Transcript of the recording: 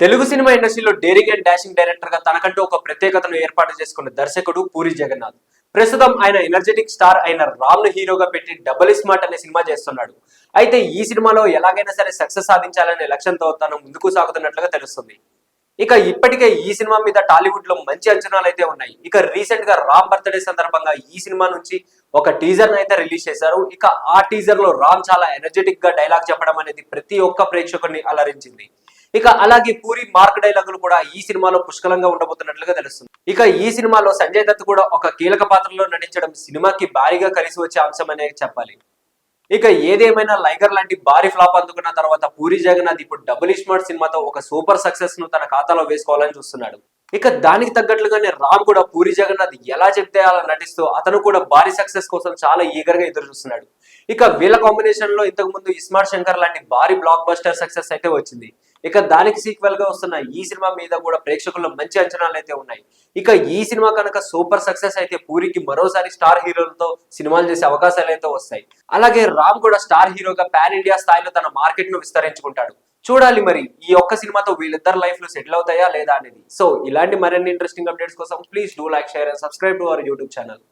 Telugu cinema ఇండస్ట్రీలో daring and dashing డైరెక్టర్గా తనకంటూ ఒక ప్రత్యేకతను ఏర్పాటు చేసుకున్న దర్శకుడు పూరి జగన్నాథ్. ప్రస్తుతం ఆయన ఎనర్జెటిక్ స్టార్ అయిన రామ్ను హీరోగా పెట్టి డబుల్ స్మార్ట్ అనే సినిమా చేస్తున్నాడు. అయితే ఈ సినిమాలో ఎలాగైనా సరే సక్సెస్ సాధించాలనే లక్ష్యంతో తను ముందుకు సాగుతున్నట్లుగా తెలుస్తుంది. ఇక ఇప్పటికే ఈ సినిమా మీద టాలీవుడ్లో మంచి అంచనాలు అయితే ఉన్నాయి. ఇక రీసెంట్గా రామ్ బర్త్డే సందర్భంగా ఈ సినిమా నుంచి ఒక టీజర్ అయితే రిలీజ్ చేశారు. ఇక ఆ టీజర్లో రామ్ చాలా ఎనర్జెటిక్గా డైలాగ్ చెప్పడం అనేది ప్రతి ఒక్క ప్రేక్షకుడిని అలరించింది. ఇక అలాగే పూరి మార్క్ డైలాగులు కూడా ఈ సినిమాలో పుష్కలంగా ఉండబోతున్నట్లుగా తెలుస్తుంది. ఇక ఈ సినిమాలో సంజయ్ దత్ కూడా ఒక కీలక పాత్రలో నటించడం సినిమాకి భారీగా కలిసి వచ్చే అంశం అనే చెప్పాలి. ఇక ఏదేమైనా లైగర్ లాంటి భారీ ఫ్లాప్ అందుకున్న తర్వాత పూరి జగన్నాథ్ ఇప్పుడు డబుల్ ఇస్మార్ట్ సినిమాతో ఒక సూపర్ సక్సెస్ను తన ఖాతాలో వేసుకోవాలని చూస్తున్నాడు. ఇక దానికి తగ్గట్లుగానే రామ్ కూడా పూరి జగన్నాథ్ ఎలా చెప్తే అలా నటిస్తూ అతను కూడా భారీ సక్సెస్ కోసం చాలా ఈగర్గా ఎదురు చూస్తున్నాడు. ఇక వీళ్ళ కాంబినేషన్లో ఇంతకు ముందు ఇస్మార్ట్ శంకర్ లాంటి భారీ బ్లాక్ బస్టర్ సక్సెస్ అయితే వచ్చింది. ఇక దానికి సీక్వెల్గా వస్తున్న ఈ సినిమా మీద కూడా ప్రేక్షకుల్లో మంచి అంచనాలు అయితే ఉన్నాయి. ఇక ఈ సినిమా కనుక సూపర్ సక్సెస్ అయితే పూరికి మరోసారి స్టార్ హీరోలతో సినిమాలు చేసే అవకాశాలు అయితే వస్తాయి. అలాగే రామ్ కూడా స్టార్ హీరోగా పాన్ ఇండియా స్థాయిలో తన మార్కెట్ను విస్తరించుకుంటాడు. చూడాలి మరి. ఈ ఒక్క సినిమాతో వీళ్ళిద్దరు లైఫ్లో సెటిల్ అవుతాయా లేదా అనేది. సో ఇలాంటి మరిన్ని ఇంట్రెస్టింగ్ అప్డేట్స్ కోసం please do like share and subscribe to our YouTube channel